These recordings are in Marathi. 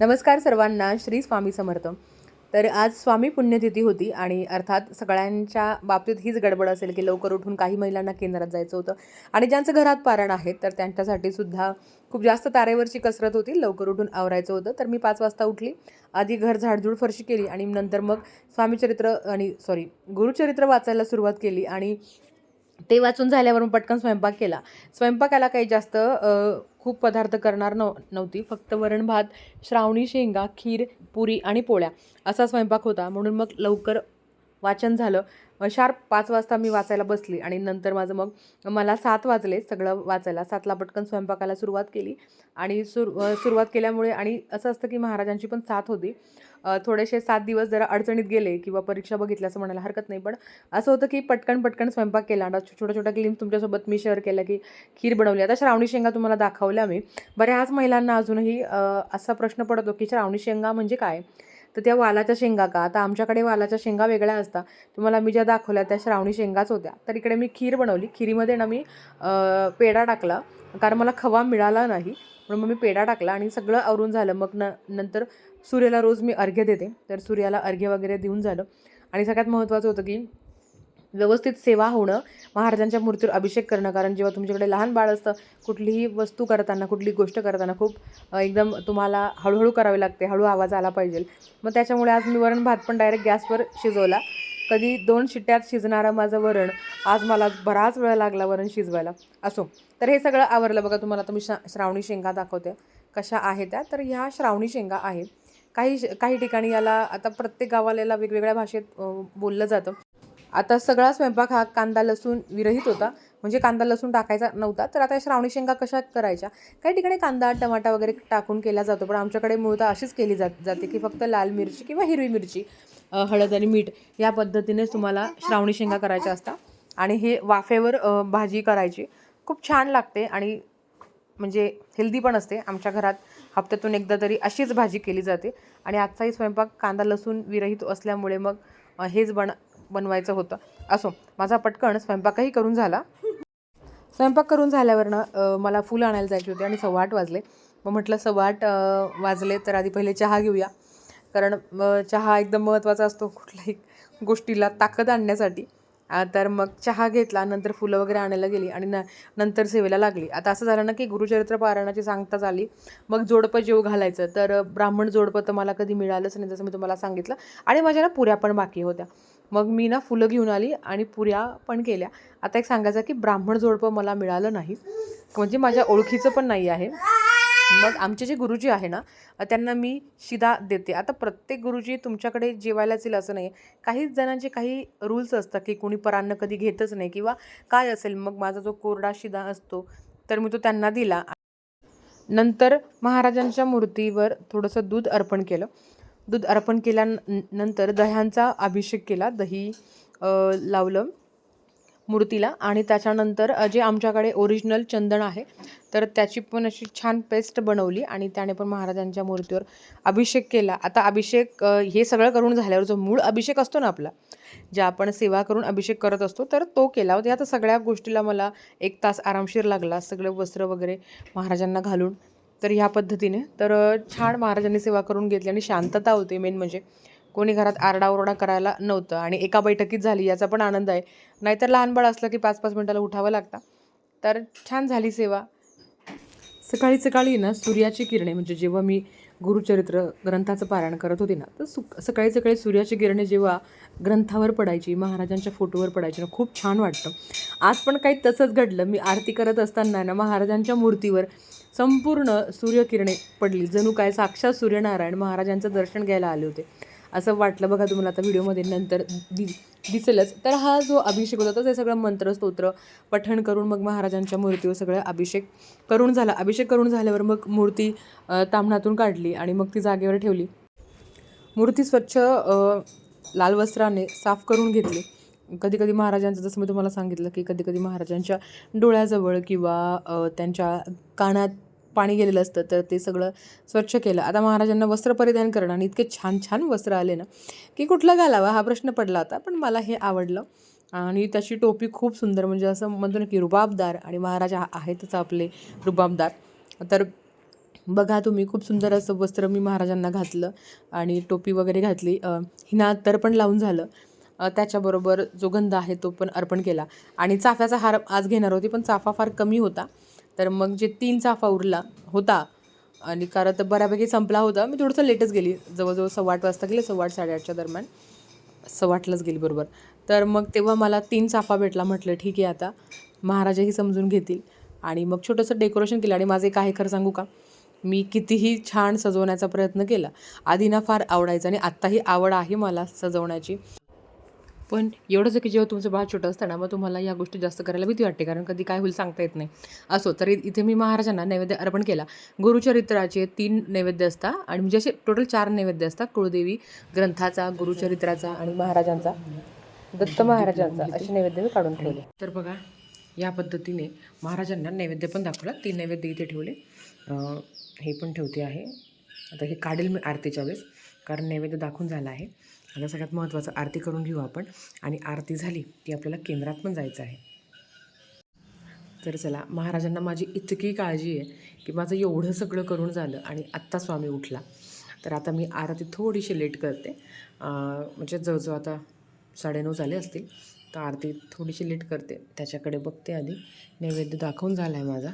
नमस्कार सर्वांना श्री स्वामी समर्थ. तर आज स्वामी पुण्यतिथी होती आणि अर्थात सगळ्यांच्या बाबतीत हीच गडबड असेल की लवकर उठून काही महिलांना केंद्रात जायचं होतं आणि ज्यांचं घरात पारण आहे तर त्यांच्यासाठी सुद्धा खूप जास्त तारेवरची कसरत होती लवकर उठून आवरायचं होतं. तर मी पाच वाजता उठली आधी घर झाडझूड फरशी केली आणि नंतर मग स्वामीचरित्र आणि सॉरी गुरुचरित्र वाचायला सुरुवात केली आणि ते वाचून झाल्यावर मग पटकन स्वयंपाक केला. स्वयंपाकाला काही जास्त खूप पदार्थ करणार नव नव्हती. फक्त वरण भात श्रावणी शेंगा खीर पुरी आणि पोळ्या असा स्वयंपाक होता. म्हणून मग लवकर वाचन झालं. शार्प पाच वाजता मी वाचायला बसली आणि नंतर माझं मग मला सात वाजले सगळं वाचायला. सातला पटकन स्वयंपाकाला सुरुवात केली आणि सुर सुरुवात केल्यामुळे आणि असं असतं की महाराजांची पण साथ होती. थोडेसे सात दिवस जरा अडचणीत गेले किंवा परीक्षा बघितल्या असं म्हणायला हरकत नाही. पण असं होतं की पटकन पटकन स्वयंपाक केला. आणि छोट्या छोट्या क्लिम्स तुमच्यासोबत मी शेअर केला की खीर बनवली. आता श्रावणी शेंगा तुम्हाला दाखवल्या मी. बऱ्याच महिलांना अजूनही असा प्रश्न पडतो की श्रावणी शेंगा म्हणजे काय? तर त्या वालाच्या शेंगा का? आता आमच्याकडे वालाच्या शेंगा वेगळ्या असतात. तुम्हाला मी ज्या दाखवल्या त्या श्रावणी शेंगाच होत्या. तर इकडे मी खीर बनवली. खिरीमध्ये ना मी पेढा टाकला. कारण मला खवा मिळाला नाही. म्हणून मग मी पेढा टाकला आणि सगळं आवरून झालं. मग न नंतर सूर्याला रोज मी अर्घ्य देते. तर सूर्याला अर्घ्य वगैरे देऊन झालं. आणि सगळ्यात महत्त्वाचं होतं की व्यवस्थित सेवा होणं महाराजांच्या मूर्तीवर अभिषेक करणं. कारण जेव्हा तुमच्याकडे लहान बाळ असतं कुठलीही वस्तू करताना कुठली गोष्ट करताना खूप एकदम तुम्हाला हळूहळू करावी लागते. हळू आवाज आला पाहिजे. मग त्याच्यामुळे आज मी वरण भात पण डायरेक्ट गॅसवर शिजवला. कधी दोन शिट्ट्यात शिजणारं माझं वरण आज मला बराच वेळ लागला वरण शिजवायला. असो. तर हे सगळं आवरलं. बघा तुम्हाला तर मी श्रा श्रावणी शेंगा दाखवते. कशा आहेत त्या? तर ह्या श्रावणी शेंगा आहेत. काही काही ठिकाणी याला आता प्रत्येक गावाला याला वेगवेगळ्या भाषेत बोललं जातं. आता सगळा स्वयंपाक हा कांदा लसूण विरहित होता. म्हणजे कांदा लसूण टाकायचा नव्हता. तर आता श्रावणी शेंगा कशा करायच्या? काही ठिकाणी कांदा टमाटा वगैरे टाकून केला जातो. पण आमच्याकडे मूळतः अशीच केली जात जाते की फक्त लाल मिरची किंवा हिरवी मिरची हळद आणि मीठ या पद्धतीनेच तुम्हाला श्रावणी शेंगा करायच्या असतात. आणि हे वाफेवर भाजी करायची. खूप छान लागते आणि म्हणजे हेल्दी पण असते. आमच्या घरात हप्त्यातून एकदा तरी अशीच भाजी केली जाते. आणि आजचाही स्वयंपाक कांदा लसूण विरहित असल्यामुळे मग हेच बन बनवायचं होतं. असो माझा पटकन स्वयंपाकही करून झाला. स्वयंपाक करून झाल्यावरनं मला फुलं आणायला जायचे होते आणि सव्वा आठ वाजले. मग म्हटलं सव्वा आठ वाजले तर आधी पहिले चहा घेऊया. कारण चहा एकदम महत्त्वाचा असतो कुठल्याही गोष्टीला ताकद आणण्यासाठी. तर मग चहा घेतला नंतर फुलं वगैरे आणायला गेली आणि न नंतर सेवेला लागली. आता असं झालं ना की गुरुचरित्र पारायणाची सांगता झाली मग जोडपं जेव घालायचं. तर ब्राह्मण जोडपं तर मला कधी मिळालंच नाही जसं मी तुम्हाला सांगितलं. आणि माझ्या ना पुऱ्या पण बाकी होत्या. मग मी ना फुलं घेऊन आली आणि पुऱ्या पण केल्या. आता एक सांगायचं की ब्राह्मण जोडपं मला मिळालं नाही. म्हणजे माझ्या ओळखीचं पण नाही आहे. मग आमचे जे गुरुजी आहे ना त्यांना मी शिदा देते. आता प्रत्येक गुरुजी तुमच्याकडे जेवायलाच येईल असं नाही काही जणांचे काही रूल्स असतात की कोणी परान्न कधी घेतच नाही किंवा काय असेल मग माझा जो कोरडा शिदा असतो तर मी तो त्यांना दिला. नंतर महाराजांच्या मूर्तीवर थोडंसं दूध अर्पण केलं. दूध अर्पण केल्यानंतर दह्यांचा अभिषेक केला. दही लावलं. मूर्तीला आणि त्याच्यानंतर जे आमच्याकडे ओरिजिनल चंदन आहे तर त्याची पण अशी छान पेस्ट बनवली आणि त्याने पण महाराजांच्या मूर्तीवर अभिषेक केला. आता अभिषेक हे सगळं करून झाल्यावर जो मूळ अभिषेक असतो ना आपला ज्या आपण सेवा करून अभिषेक करत असतो तर तो केला. होता आता सगळ्या गोष्टीला मला एक तास आरामशीर लागला सगळं वस्त्र वगैरे महाराजांना घालून. तर ह्या पद्धतीने तर छान महाराजांनी सेवा करून घेतली आणि शांतता होती मेन म्हणजे. कोणी घरात आरडाओरडा करायला नव्हतं आणि एका बैठकीत झाली याचा पण आनंद आहे. नाहीतर लहान बाळ असलं की पाच पाच मिनटाला उठावं लागतं. तर छान झाली सेवा. सकाळी सकाळी ना सूर्याची किरणे म्हणजे जेव्हा मी गुरुचरित्र ग्रंथाचं पारायण करत होते ना तर सु सकाळी सकाळी सूर्याची किरणे जेव्हा ग्रंथावर पडायची महाराजांच्या फोटोवर पडायची ना खूप छान वाटतं. आज पण काही तसंच घडलं. मी आरती करत असताना ना महाराजांच्या मूर्तीवर संपूर्ण सूर्यकिरणे पडली. जणू काय साक्षात सूर्यनारायण महाराजांचं दर्शन घ्यायला आले होते. असं वाटलं बघा तुम्हाला आता व्हिडिओमध्ये नंतर दि दिसेलच. तर हा जो अभिषेक होता तो ते सगळं मंत्रस्तोत्र पठण करून मग महाराजांच्या मूर्तीवर सगळं अभिषेक करून झाला. अभिषेक करून झाल्यावर मग मूर्ती तामणातून काढली आणि मग ती जागेवर ठेवली. मूर्ती स्वच्छ लाल वस्त्राने साफ करून घेतली. कधी कधी महाराजांचं जसं मी तुम्हाला सांगितलं की कधी कधी महाराजांच्या डोळ्याजवळ किंवा त्यांच्या कानात पाणी गेलेलं असतं तर ते सगळं स्वच्छ केलं. आता महाराजांना वस्त्र परिधान करणं आणि इतके छान छान वस्त्र आले ना की कुठलं घालावं हा प्रश्न पडला होता पण मला हे आवडलं. आणि त्याची टोपी खूप सुंदर म्हणजे असं म्हणतो ना की रुबाबदार आणि महाराज आहेतच आपले रुबाबदार. तर बघा तुम्ही खूप सुंदर असं वस्त्र मी महाराजांना घातलं आणि टोपी वगैरे घातली. हिना तर पण लावून झालं. त्याच्याबरोबर जो गंध आहे तो पण अर्पण केला. आणि चाफ्याचा हार आज घेणार होती पण चाफा फार कमी होता. तर मग जे तीन चाफा उरला होता आणि कारण तर बऱ्यापैकी संपला होता मी थोडंसं लेटच गेली. जवळजवळ सव्वा आठ वाजता गेले सव्वा आठ साडेआठच्या दरम्यान. सव्वा आठलाच गेली बरोबर. तर मग तेव्हा मला तीन चाफा भेटला म्हटलं ठीक आहे आता. महाराजाही समजून घेतील. आणि मग छोटंसं डेकोरेशन केलं आणि माझं एक आहे खरं सांगू का? मी कितीही छान सजवण्याचा प्रयत्न केला आधी ना फार आवडायचं आणि आत्ताही आवड आहे मला सजवण्याची. पण एवढंच आहे की जेव्हा तुमचं बाळ छोटं असतं ना मग तुम्हाला या गोष्टी जास्त करायला भीती वाटते. कारण कधी काय होईल सांगता येत नाही. असो तरी इथे मी महाराजांना नैवेद्य अर्पण केला. गुरुचरित्राचे तीन नैवेद्य असतात आणि म्हणजे असे टोटल चार नैवेद्य असतात. कुळदेवी ग्रंथाचा गुरुचरित्राचा आणि महाराजांचा दत्त महाराजांचा असे नैवेद्य मी काढून ठेवले. तर बघा या पद्धतीने महाराजांना नैवेद्य पण दाखवला. तीन नैवेद्य इथे ठेवले. हे पण ठेवते आहे. आता हे काढेल मी आरतीच्या वेळेस. कारण नैवेद्य दाखवून झाला आहे. आता सगळ्यात महत्त्वाचं आरती करून घेऊ आपण. आणि आरती झाली की आपल्याला केंद्रात पण जायचं आहे. तर चला महाराजांना माझी इतकी काळजी आहे की माझं एवढं सगळं करून झालं आणि आत्ता स्वामी उठला. तर आता मी आरती थोडीशी लेट करते. म्हणजे जवळजवळ आता साडेनऊ झाले असतील तर आरती थोडीशी लेट करते. त्याच्याकडे बघते आधी. नैवेद्य दाखवून झाला आहे माझा.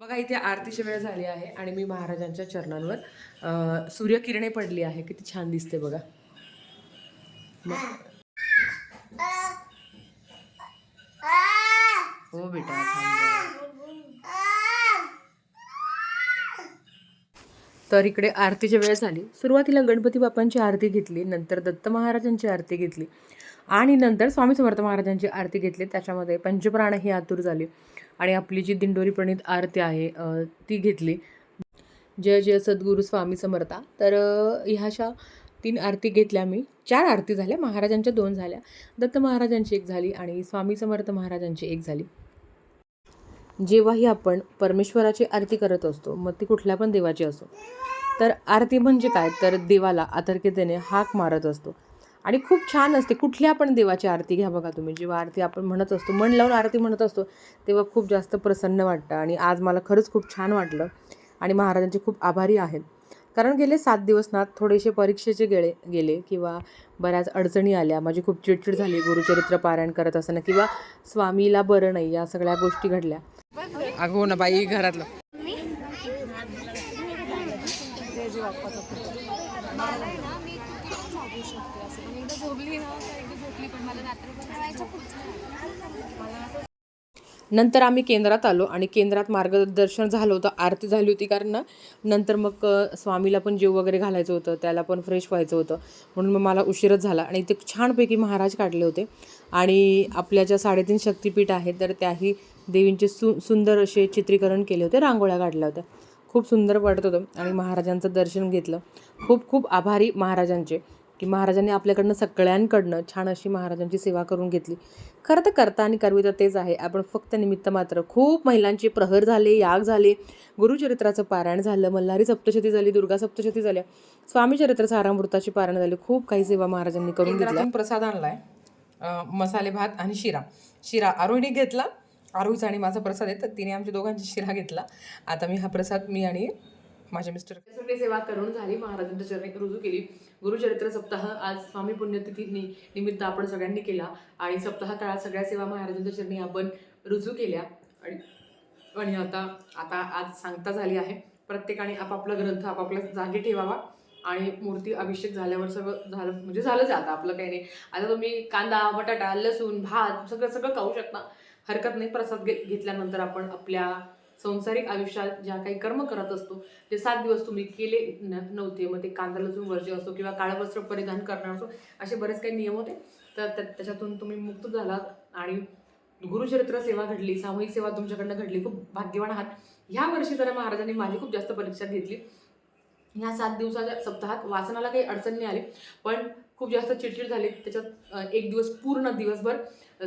बघा इथे आरतीची वेळ झाली आहे आणि मी महाराजांच्या चरणांवर सूर्यकिरणे पडली आहे. किती छान दिसते बघा. हो बेटा. तर इकडे आरतीची वेळ झाली. सुरुवातीला गणपती बाप्पांची आरती घेतली नंतर दत्त महाराजांची आरती घेतली आणि नंतर स्वामी समर्थ महाराजांची आरती घेतली. त्याच्यामध्ये पंचप्राण ही आतुर झाली आणि आपली जी दिंडोरी प्रणित आरती आहे ती घेतली. जय जय सद्गुरू स्वामी समर्था. तर ह्याच्या तीन आरती घेतल्या मी. चार आरती झाल्या. महाराजांच्या दोन झाल्या. दत्त महाराजांची एक झाली आणि स्वामी समर्थ महाराजांची एक झाली. जेव्हाही आपण परमेश्वराची आरती करत असतो मग ती कुठल्या पण देवाची असो. तर आरती म्हणजे काय? तर देवाला आतर्क्यतेने हाक मारत असतो. आणि खूप छान असते. कुठल्या पण देवाची आरती घ्या बघा तुम्ही. जेव्हा आरती आपण म्हणत असतो मन लावून आरती म्हणत असतो तेव्हा खूप जास्त प्रसन्न वाटतं. आणि आज मला खरंच खूप छान वाटलं. आणि महाराजांचे खूप आभारी आहेत. कारण गेले सात दिवस ना थोडेसे परीक्षेचे गेले गेले किंवा बऱ्याच अडचणी आल्या. माझी खूप चिडचिड झाली. गुरुचरित्र पारायण करत असताना किंवा स्वामीला बरं नाही या सगळ्या गोष्टी घडल्या. अगो ना बाई घरातलं. नंतर आम्ही केंद्रात आलो आणि केंद्रात मार्गदर्शन झालं होतं आरती झाली होती कारण नंतर मग स्वामीला पण जेव वगैरे घालायचं होतं त्याला पण फ्रेश व्हायचं होतं. म्हणून मग मला उशीरच झाला आणि ते छानपैकी महाराज काढले होते. आणि आपल्या ज्या साडेतीन शक्तिपीठ आहेत तर त्याही देवींचे सु सुंदर असे चित्रीकरण केले होते रांगोळ्या काढल्या होत्या. खूप सुंदर वाटत होतं आणि महाराजांचं दर्शन घेतलं. खूप खूप आभारी महाराजांचे. की महाराजांनी आपल्याकडनं सगळ्यांकडनं छान अशी महाराजांची सेवा करून घेतली. खरं तर करता आणि करविता तेच आहे. आपण फक्त निमित्त मात्र खूप महिलांचे प्रहर झाले याग झाले. गुरुचरित्राचं पारायण झालं मल्हारी सप्तशती झाली दुर्गा सप्तशती झाल्या. स्वामी चरित्र सारामृताची पारायण झाली. खूप काही सेवा महाराजांनी करून घेतल्या. प्रसाद आणलाय. मसाले भात आणि शिरा. शिरा आरोहीने घेतला. आरोहीचा आणि माझा प्रसाद आहे तर तिने आमच्या दोघांची शिरा घेतला. आता मी हा प्रसाद मी आणि माझ्या मिस्टर सेवा करून झाली. महाराजांच्या चरणी रुजू केली. गुरुचरित्र सप्ताह आज स्वामी पुण्यतिथी निमित्त आपण सगळ्यांनी केला आणि सप्ताह काळात सगळ्या सेवा महाराजांच्या चरणी आपण रुजू केल्या. आणि आणि आता आता आज सांगता झाली आहे. प्रत्येकाने आपापला ग्रंथ आपापल्या जागी ठेवावा आणि मूर्ती अभिषेक झाल्यावर सगळं झालं म्हणजे झालंच जातं आता आपलं काही नाही. आता तुम्ही कांदा बटाटा लसूण भात सगळं सगळं खाऊ शकता. हरकत नाही. प्रसाद घे घेतल्यानंतर आपण आपल्या संसारिक आयुष्यात ज्या काही कर्म करत असतो जे सात दिवस तुम्ही केले न- नव्हते मग ते कांदा लसूण वर्ज्य असो किंवा काळं वस्त्र परिधान करणार असो असे बरेच काही नियम होते. तर त्या- त्याच्यातून तुम्ही मुक्त झालात आणि गुरुचरित्र सेवा घडली सामूहिक सेवा तुमच्याकडनं घडली खूप भाग्यवान आहात. ह्या वर्षी जरा महाराजांनी माझी खूप जास्त परीक्षा घेतली. ह्या सात दिवसाच्या सप्ताहात वाचनाला काही अडचण नाही आली पण खूप जास्त चिडचिड झाली. त्याच्यात एक दिवस पूर्ण दिवसभर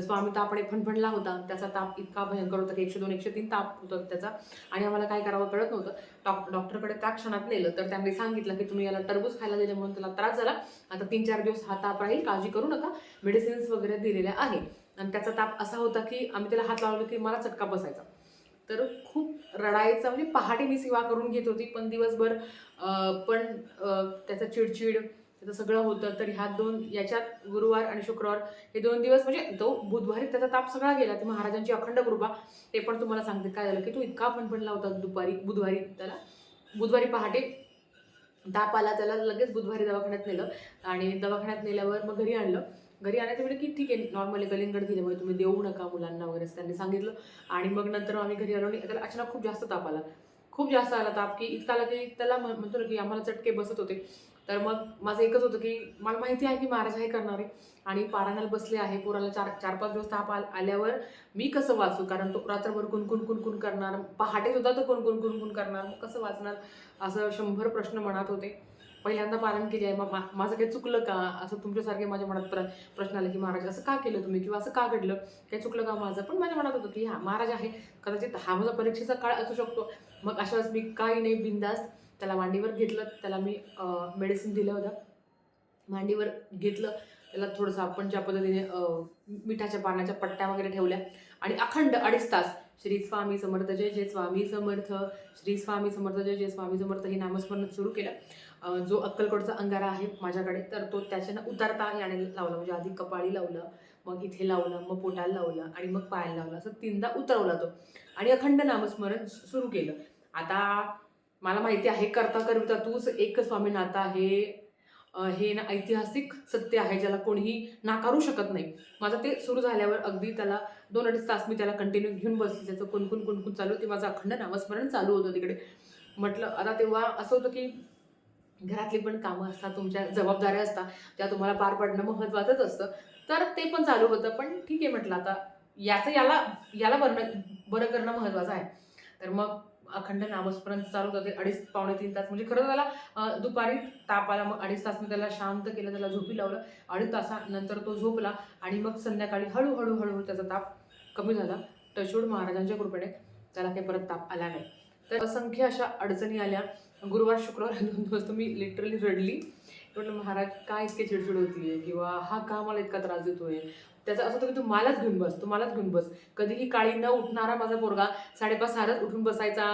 स्वामी तापणे फणफणला होता. त्याचा ताप इतका भयंकर होता की एकशे दोन एकशे तीन ताप होता त्याचा. आणि आम्हाला काय करावं कळत नव्हतं. डॉक डॉक्टरकडे त्या क्षणात नेलं. तर त्यांनी सांगितलं की तुम्ही याला टरबूज खायला दिले म्हणून त्याला त्रास झाला. आता तीन चार दिवस हा ताप राहील. काळजी करू नका. मेडिसिन्स वगैरे दिलेल्या आहे. आणि त्याचा ताप असा होता की आम्ही त्याला हात लावलो की मला चटका बसायचा. तर खूप रडायचा म्हणजे पहाटे मी सेवा करून घेत होती. पण दिवसभर पण त्याचा त्याचं चिडचिड त्याचं सगळं होतं तर ह्या दोन याच्यात गुरुवार आणि शुक्रवार हे दोन दिवस म्हणजे तो बुधवारी त्याचा ताप सगळा गेला ती महाराजांची अखंड कृपा ते पण तुम्हाला सांगते काय झालं की तो इतका फणफणला होता दुपारी बुधवारी त्याला. बुधवारी पहाटे ताप आला त्याला लगेच बुधवारी दवाखान्यात नेलं आणि दवाखान्यात नेल्यावर मग घरी आणलं. घरी आणायचं म्हणजे की ठीक आहे नॉर्मली कलिंगड दिल्यामुळे तुम्ही देऊ नका मुलांना वगैरे त्यांनी सांगितलं. आणि मग नंतर आम्ही घरी आलो आणि त्याला अचानक खूप जास्त ताप आला. खूप जास्त आला ताप की इतका आला की त्याला म्हणतो ना की आम्हाला चटके बसत होते. तर मग माझं एकच होतं की मला माहिती आहे की महाराज हे करणार. आहे आणि पारायणाला बसले आहे पोराला चार चार पाच दिवस ताप आल्यावर मी कसं वाचू? कारण तो रात्रभर कुणकुण कुणकुण करणार. पहाटे सुद्धा तो कुणकुण कुणकुण करणार. मग कसं वाचणार? असं शंभर प्रश्न मनात होते. पहिल्यांदा पारण केले आहे. मग मा- माझं काही चुकलं का? असं तुमच्यासारखे माझ्या मनात प्र प्रश्न आले की महाराज असं का केलं तुम्ही? किंवा असं का घडलं? काही चुकलं का माझं? पण माझ्या मनात होतं की हा महाराज आहे. कदाचित हा माझा परीक्षेचा काळ असू शकतो. मग अशा वेळेस मी काही नाही बिंदास्त त्याला मांडीवर घेतलं त्याला मी मेडिसिन दिलं होतं मांडीवर घेतलं त्याला थोडंसं आपण ज्या पद्धतीने मिठाच्या पानाच्या पट्ट्या वगैरे ठेवल्या. आणि अखंड अडीच तास श्री स्वामी समर्थ जय जय स्वामी समर्थ श्री स्वामी समर्थ जय जय स्वामी समर्थ हे नामस्मरण सुरू केलं. जो अक्कलकोटचा अंगारा आहे माझ्याकडे तर तो त्याच्यानं उतारता याने लावला म्हणजे आधी कपाळी लावलं मग इथे लावलं मग पोटाला लावलं आणि मग पायाला लावलं असं तीनदा उतरवला तो. आणि अखंड नामस्मरण सुरू केलं. आता मला माहिती आहे करता करता तूच एक स्वामीनाता हे हे ना ऐतिहासिक सत्य आहे ज्याला कोणीही नाकारू शकत नाही. माझं ते सुरू झाल्यावर अगदी त्याला दोन अडीच तास मी त्याला कंटिन्यू घेऊन बसली. त्याचं कुणकुण कुणकुण चालू ते माझं अखंड नामस्मरण चालू होतं तिकडे. म्हटलं आता तेव्हा असं होतं की घरातली पण कामं असतात तुमच्या जबाबदाऱ्या असतात त्या तुम्हाला पार पाडणं महत्त्वाचंच असतं. तर ते पण चालू होतं पण ठीक आहे म्हटलं आता याचं याला याला बरं बरं करणं महत्त्वाचं आहे. तर मग अखंड नामस्मरण चालू होतं अडीच पावणे तीन तास. म्हणजे खरं त्याला दुपारी ताप आला मग अडीच तास मी त्याला शांत केलं त्याला झोपी लावलं. अडीच तासानंतर तो झोपला आणि मग संध्याकाळी हळूहळू हळूहळू त्याचा ताप कमी झाला. टचवूड महाराजांच्या कृपेने त्याला काही परत ताप आला नाही. तर असंख्य अशा अडचणी आल्या. गुरुवार शुक्रवार दोन दिवस मी लिटरली रडली. म्हटलं महाराज काय इतके चिडचिड होतीये? किंवा हा का मला इतका त्रास देतोय? त्याचं असं होतं की तू मलाच घेऊन बस तू मलाच घेऊन बस. कधीही काळी न उठणारा माझा पोरगा साडेपाच सारच उठून बसायचा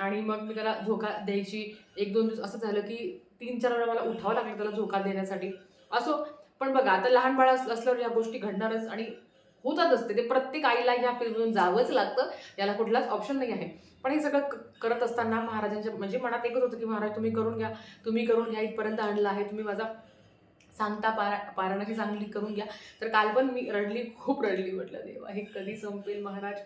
आणि मग मी त्याला झोका द्यायची. एक दोन दिवस असं झालं की तीन चार वेळा मला उठावं लागलं त्याला झोका देण्यासाठी. असो पण बघा आता लहान बाळ असल्यावर या गोष्टी घडणारच आणि होतात असते. ते प्रत्येक आईला ह्या फील्डमधून जावंच लागतं. याला कुठलाच ऑप्शन नाही आहे. पण हे सगळं करत असताना महाराजांच्या म्हणजे मनात एकच होतं की महाराज तुम्ही करून घ्या. तुम्ही करून घ्या. इथपर्यंत आणलं आहे. तुम्ही माझा सांगता पारा पारायणाची चांगली करून घ्या. तर काल पण मी रडली. खूप रडली. म्हटलं देवा हे कधी संपेल महाराज?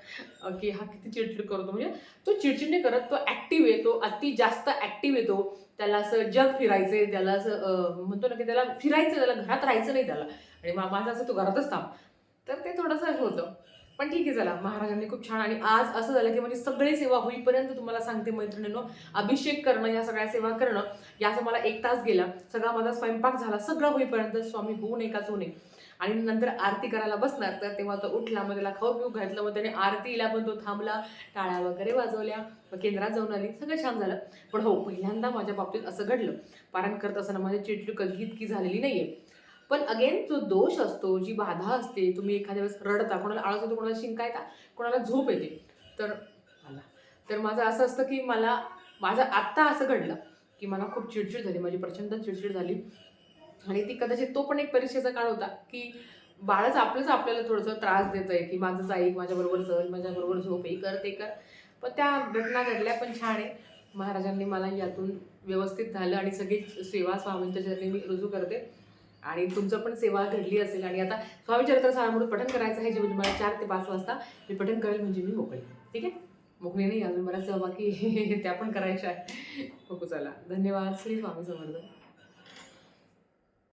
की हा किती चिडचिड करतो. म्हणजे तो चिडचिड नाही करत. तो ॲक्टिव्ह येतो अति जास्त ॲक्टिव्ह येतो त्याला असं जग फिरायचंय. त्याला असं म्हणतो ना की त्याला फिरायचं त्याला घरात राहायचं नाही त्याला. आणि माझं असं तो घरातच थांब. तर ते थोडंसं हे होतं. पण ठीक आहे चला. महाराजांनी खूप छान आणि आज असं झालं की म्हणजे सगळी सेवा होईपर्यंत तुम्हाला सांगते मैत्रिणींनो अभिषेक करणं या सगळ्या सेवा करणं याचा मला एक तास गेला. सगळा माझा स्वयंपाक झाला सगळं होईपर्यंत स्वामी होऊ नये काच होऊ नये. आणि नंतर आरती करायला बसणार तर तेव्हा तो उठला मग त्याला खाऊ पिऊ घातलं मग त्याने आरतीला पण तो थांबला टाळ्या वगैरे वाजवल्या मग केंद्रात जाऊन आली. सगळं छान झालं. पण हो पहिल्यांदा माझ्या बाबतीत असं घडलं. पारण करत असताना माझी चिडचिड कधी इतकी झालेली नाहीये. पण अगेन जो दोष असतो जी बाधा असते तुम्ही एखाद्या वेळेस रडता कोणाला आळस येतो कोणाला शिंका येतात कोणाला झोप येते तर मला तर माझं असं असतं की मला माझं आत्ता असं घडलं की मला खूप चिडचिड झाली माझी प्रचंड चिडचिड झाली. आणि ती कदाचित तो पण एक परीक्षेचा काळ होता की बाळच आपलंच आपल्याला थोडंसं त्रास देत आहे की माझंच ऐक माझ्याबरोबर चल माझ्याबरोबर झोप हे कर ते कर. पण त्या घटना घडल्या पण छान आहे. महाराजांनी मला यातून व्यवस्थित झालं आणि सगळी सेवा स्वामींच्या चरणी मी रुजू करते. आणि तुमचं पण सेवा घडली असेल. आणि आता स्वामी चरित्र सारामृत पठन करायचं आहे जे म्हणजे मला चार ते पाच वाजता मी पठन करेल म्हणजे मी मोकळी. ठीक आहे? मोकळी नाही अजून बऱ्याच बाकी त्या पण करायच्या आहे बघू चला. धन्यवाद. श्री स्वामी समर्थ.